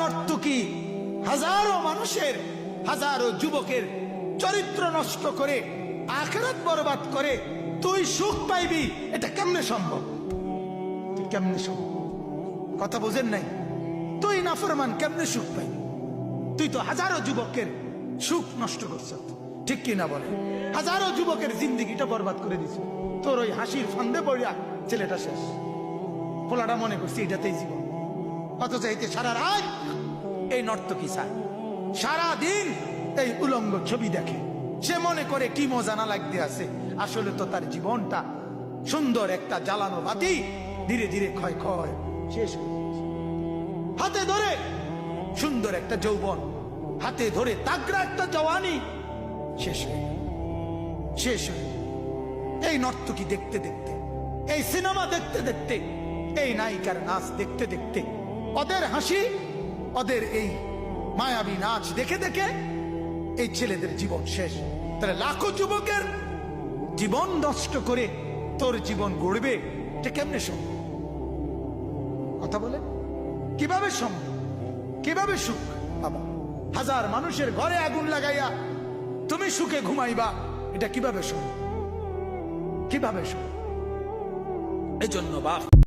নর্তকী হাজারো মানুষের, হাজারো যুবকের চরিত্র নষ্ট করে, আখেরাত বরবাদ করে, তুই সুখ পাইবি, এটা কেমনে সম্ভব? কেমনে সম্ভব? কথা বোঝেন নাই? তুই নাফরমান কেমনে সুখ পাইবি? তুই তো হাজারো যুবকের সুখ নষ্ট করছ। ঠিক কি না বলে হাজারো যুবকের জিন্দিগিটা বরবাদ করে দিছ। তোর ওই হাসির ফান্দে পড়িয়া ছেলেটা শেষ। পোলাটা মনে করছি এটাতেই জীবন। অথচ এতে সারা রাত এই নর্তকী চায় সারা দিন এই উলঙ্গ ছবি দেখে। সে মনে করে কি মজা না লাগতে আছে। আসলে তো তার জীবনটা সুন্দর একটা জ্বালানো বাতি ধীরে ধীরে ক্ষয় ক্ষয় শেষ হাতে ধরে সুন্দর একটা যৌবন হাতে ধরে তাগড়া একটা জওয়ানি শেষ হয়ে শেষ হয়ে এই নর্তকী দেখতে দেখতে এই সিনেমা দেখতে দেখতে এই নায়িকার নাচ দেখতে দেখতে ওদের হাসি, ওদের এই মায়াবী নাচ দেখে দেখে এই ছেলেদের জীবন শেষ। তাহলে লাখো যুবকের জীবন নষ্ট করে তোর জীবন গড়বে, এটা কেমনে সম্ভব? কথা বলে? কীভাবে সম্ভব? কীভাবে সুখ? বাবা, হাজার মানুষের ঘরে আগুন লাগাইয়া তুমি সুখে ঘুমাইবা, এটা কীভাবে সম্ভব? কীভাবে সম্ভব? এই জন্য বাপ